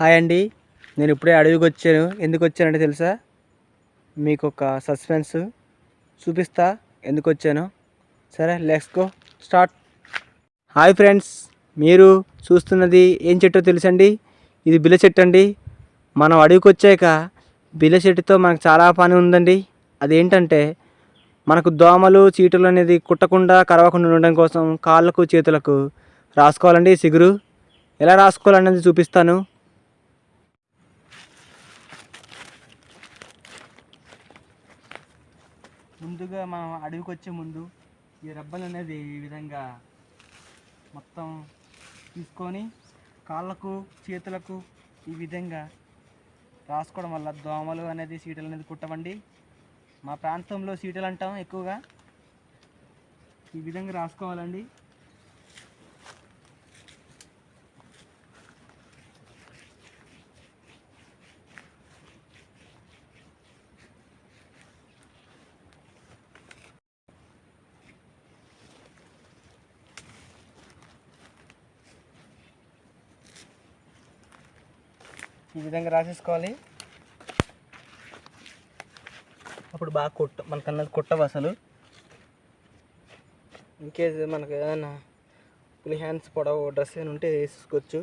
Hi అండి. నేను ఇప్పుడే అడవికి వచ్చాను. ఎందుకు వచ్చానంటే తెలుసా? మీకు ఒక సస్పెన్స్ చూపిస్తా. ఎందుకు వచ్చాను? సరే let's go start hi friends మీరు చూస్తున్నది ఏం చెట్టో తెలుసండి? ఇది బిల్ల చెట్టు అండి. మనం అడవికి వచ్చాక బిల్ల చెట్టుతో మనకు చాలా పని ఉందండి. అదేంటంటే మనకు దోమలు చీటలు అనేది కుట్టకుండా కరవకుండా ఉండడం కోసం కాళ్ళకు చేతులకు రాసుకోవాలండి సిగురు. ఎలా రాసుకోవాలనేది చూపిస్తాను. ముందుగా మనం అడవికి వచ్చే ముందు ఈ రబ్బలు అనేది ఈ విధంగా మొత్తం తీసుకొని కాళ్ళకు చేతులకు ఈ విధంగా రాసుకోవడం వల్ల దోమలు అనేది సీటలు అనేది కుట్టవండి. మా ప్రాంతంలో సీటలు అంటాం ఎక్కువగా. ఈ విధంగా రాసుకోవాలండి. ఈ విధంగా రాసేసుకోవాలి. అప్పుడు బాగా కుట్ట మనకు అన్నది కుట్టవు అసలు. ఇంకేజ్ మనకు ఏదైనా ఫుల్ హ్యాండ్స్ పొడవు డ్రెస్ ఏమైనా ఉంటే వేసుకోవచ్చు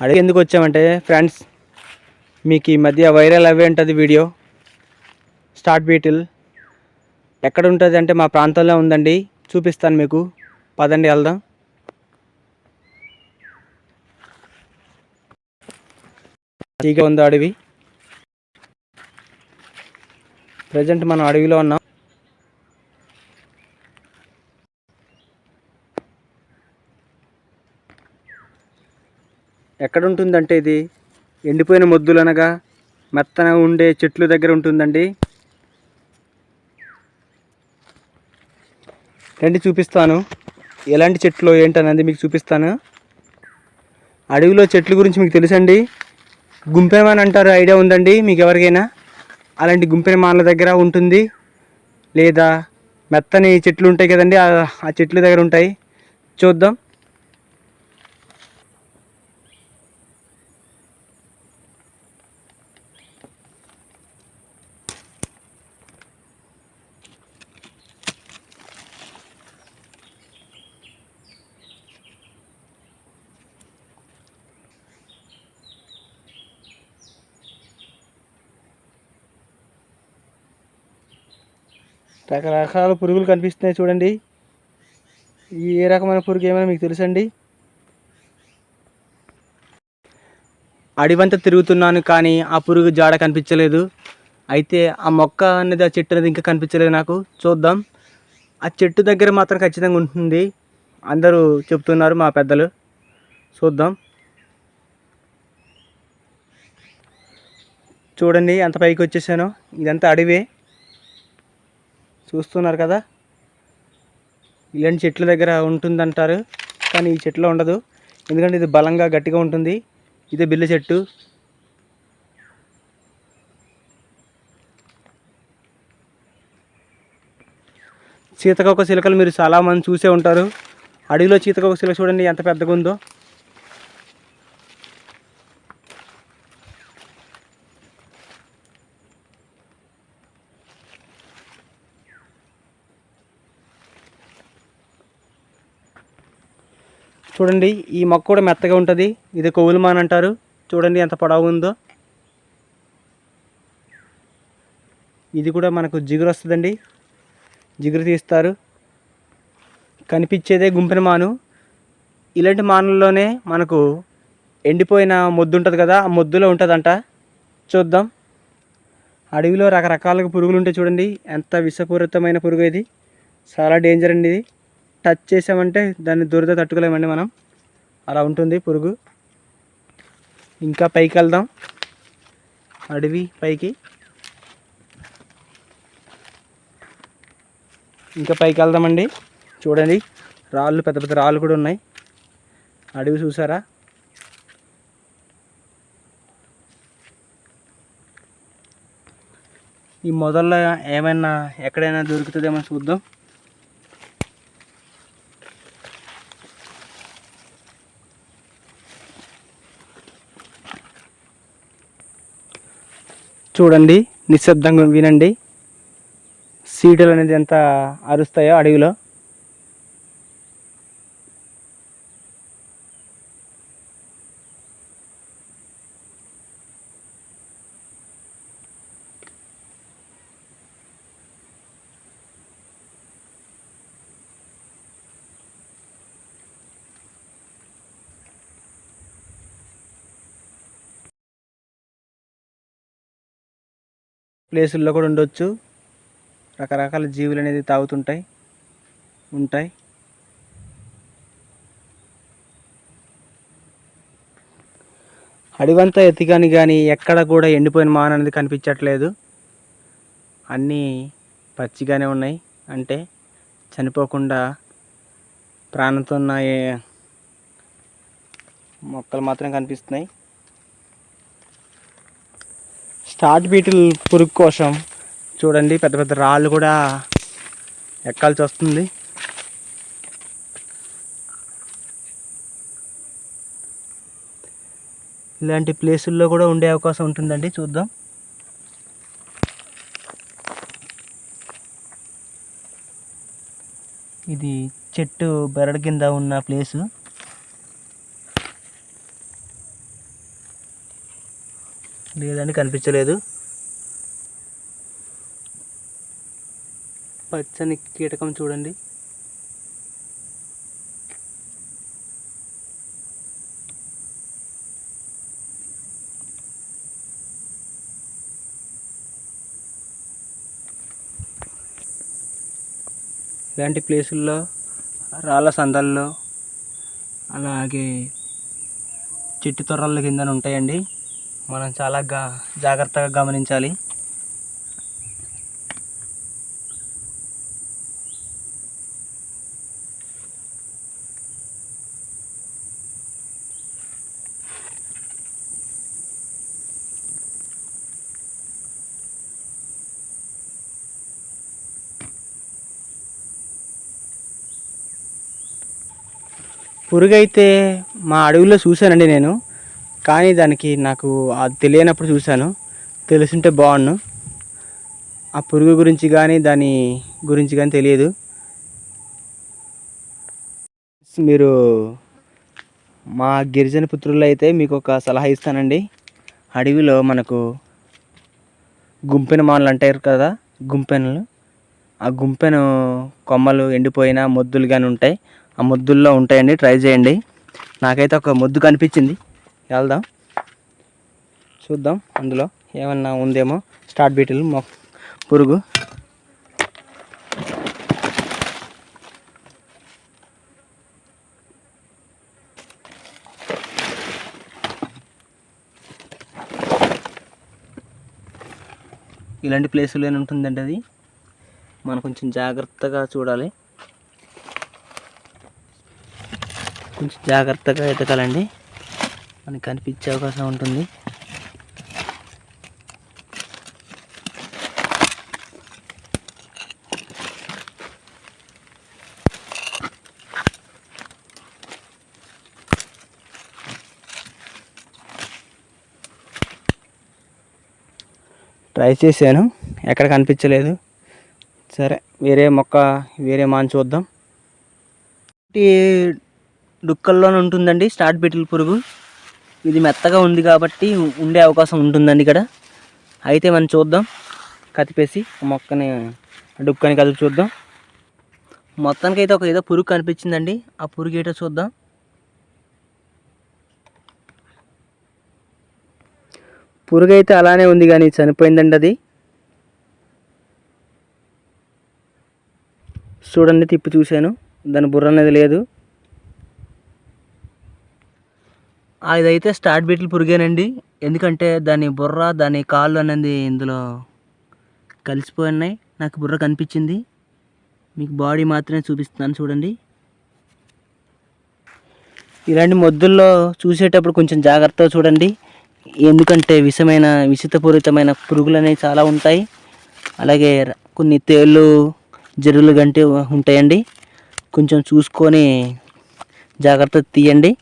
అడిగి ఎందుకు వచ్చామంటే ఫ్రెండ్స్ మీకు ఈ మధ్య వైరల్ అవే ఉంటుంది వీడియో స్టార్ట్ బీటిల్ ఎక్కడ ఉంటుంది అంటే మా ప్రాంతంలో ఉందండి. చూపిస్తాను మీకు. పదండి వెళ్దాం. తీగ ఉంది అడవి. ప్రజెంట్ మనం అడవిలో ఉన్నాం. ఎక్కడ ఉంటుందంటే ఇది? ఎండిపోయిన మొద్దులు అనగా మెత్తన ఉండే చెట్లు దగ్గర ఉంటుందండి. రండి చూపిస్తాను. ఎలాంటి చెట్లు ఏంటనేది మీకు చూపిస్తాను. అడవిలో చెట్ల గురించి మీకు తెలుసండి? గుంపెమాన్ అంటారు ఐడియా ఉందండి మీకు ఎవరికైనా అలాంటి గుంపెమాన్ల దగ్గర ఉంటుంది. లేదా మెత్తని చెట్లు ఉంటాయి కదండి ఆ- ఆ చెట్ల దగ్గర ఉంటాయి. చూద్దాం. రకరకాల పురుగులు కనిపిస్తున్నాయి చూడండి. ఈ ఏ రకమైన పురుగు ఏమైనా మీకు తెలుసండి? అడివంతా తిరుగుతున్నాను కానీ ఆ పురుగు జాడ కనిపించలేదు. అయితే ఆ మొక్క అనేది ఆ చెట్టు అనేది ఇంకా కనిపించలేదు నాకు. చూద్దాం. ఆ చెట్టు దగ్గర మాత్రం ఖచ్చితంగా ఉంటుంది. అందరూ చెప్తున్నారు మా పెద్దలు. చూద్దాం. చూడండి అంత పైకి వచ్చేసాను. ఇదంతా అడవే. చూస్తున్నారు కదా? ఇలాంటి చెట్ల దగ్గర ఉంటుందంటారు కానీ ఈ చెట్లో ఉండదు. ఎందుకంటే ఇది బలంగా గట్టిగా ఉంటుంది. ఇదే బిల్లు చెట్టు. సీతకొక చిలకలు మీరు చాలామంది చూసే ఉంటారు. అడవిలో సీతకొక చిలక చూడండి ఎంత పెద్దగా ఉందో. చూడండి ఈ మొక్క కూడా మెత్తగా ఉంటుంది. ఇది కొవ్వులమాన్ అంటారు. చూడండి ఎంత పొడవు ఉందో. ఇది కూడా మనకు జిగురు వస్తుందండి. జిగురు తీస్తారు. కనిపించేదే గుంపిన మాను. ఇలాంటి మానుల్లోనే మనకు ఎండిపోయిన మొద్దు ఉంటుంది కదా ఆ మొద్దులో ఉంటుందంట. చూద్దాం. అడవిలో రకరకాలుగా పురుగులు ఉంటాయి చూడండి ఎంత విషపూరితమైన పురుగు ఇది. చాలా డేంజర్ అండి ఇది. టచ్ చేసామంటే దాన్ని దురద తట్టుకోలేమండి మనం. అలా ఉంటుంది పురుగు. ఇంకా పైకి వెళ్దాం. అడవి పైకి. ఇంకా పైకి వెళ్దామండి. చూడండి రాళ్ళు పెద్ద పెద్ద రాళ్ళు కూడా ఉన్నాయి. అడవి చూసారా? ఈ మొదల్లో ఏమైనా ఎక్కడైనా దొరుకుతుందేమో చూద్దాం. చూడండి నిశ్శబ్దంగా వినండి. సీటులు అనేది ఎంత అరుస్తాయో అడవిలో. ప్లేసుల్లో కూడా ఉండొచ్చు. రకరకాల జీవులు అనేది తాగుతుంటాయి ఉంటాయి. అడివంతా ఎతికాని కానీ ఎక్కడ కూడా ఎండిపోయిన మాన అనేది కనిపించట్లేదు. అన్నీ పచ్చిగానే ఉన్నాయి. అంటే చనిపోకుండా ప్రాణంతో ఉన్న మొక్కలు మాత్రం కనిపిస్తున్నాయి. స్టార్ట్ బీటిల్ పురుగు కోసం చూడండి పెద్ద పెద్ద రాళ్ళు కూడా ఎక్కాల్సి వస్తుంది. ఇలాంటి ప్లేసుల్లో కూడా ఉండే అవకాశం ఉంటుందండి చూద్దాం. ఇది చెట్టు బెరడు కింద ఉన్న ప్లేసు. లేదండి కనిపించలేదు. పచ్చని కీటకం చూడండి. ఇలాంటి ప్లేసుల్లో రాళ్ళ సందల్లో అలాగే చెట్టు తొర్రల కింద ఉంటాయండి మనం చాలా గా జాగ్రత్తగా గమనించాలి. పురుగు అయితే మా అడవిలో చూశానండి నేను. కానీ దానికి నాకు తెలియనప్పుడు చూశాను. తెలుసుంటే బాగుండు. ఆ పురుగు గురించి కానీ దాని గురించి కానీ తెలియదు. మీరు మా గిరిజన పుత్రులు అయితే మీకు ఒక సలహా ఇస్తానండి. అడవిలో మనకు గుంపెన మానలు అంటారు కదా గుంపెనలు. ఆ గుంపెను కొమ్మలు ఎండిపోయిన మొద్దులు కానీ ఉంటాయి. ఆ మొద్దుల్లో ఉంటాయండి. ట్రై చేయండి. నాకైతే ఒక మొద్దు కనిపించింది. వెళ్దాం. చూద్దాం అందులో ఏమన్నా ఉందేమో. స్టార్ట్ బీటిల్ మొ పురుగు. ఇలాంటి ప్లేసులు ఏమి ఉంటుందండి అది. మనం కొంచెం జాగ్రత్తగా చూడాలి. కొంచెం జాగ్రత్తగా ఎతకాలండి మనకి కనిపించే అవకాశం ఉంటుంది. ట్రై చేశాను. ఎక్కడ కనిపించలేదు. సరే వేరే మొక్క వేరే మాన్ చూద్దాం. డుక్కల్లోనే ఉంటుందండి స్టార్ట్ బిటిల్ పురుగు. ఇది మెత్తగా ఉంది కాబట్టి ఉండే అవకాశం ఉంటుందండి ఇక్కడ. అయితే మనం చూద్దాం. కతిపేసి మొక్కని డుక్కని కదిపి చూద్దాం. మొత్తానికి అయితే ఒక ఏదో పురుగు కనిపించిందండి. ఆ పురుగు ఏటో చూద్దాం. పురుగు అయితే అలానే ఉంది కానీ చనిపోయిందండి అది. చూడండి తిప్పి చూశాను. దాని బుర్ర అనేది లేదు. అదైతే స్టార్ట్ బీట్లు పురుగేనండి. ఎందుకంటే దాని బుర్ర దాని కాళ్ళు అనేది ఇందులో కలిసిపోయి ఉన్నాయి నాకు బుర్ర కనిపించింది. మీకు బాడీ మాత్రమే చూపిస్తున్నాను చూడండి. ఇలాంటి మొద్దుల్లో చూసేటప్పుడు కొంచెం జాగ్రత్తగా చూడండి. ఎందుకంటే విషమైన విషితపూరితమైన పురుగులు అనేవి చాలా ఉంటాయి. అలాగే కొన్ని తేళ్ళు జరువులు గంటే ఉంటాయండి. కొంచెం చూసుకొని జాగ్రత్త తీయండి.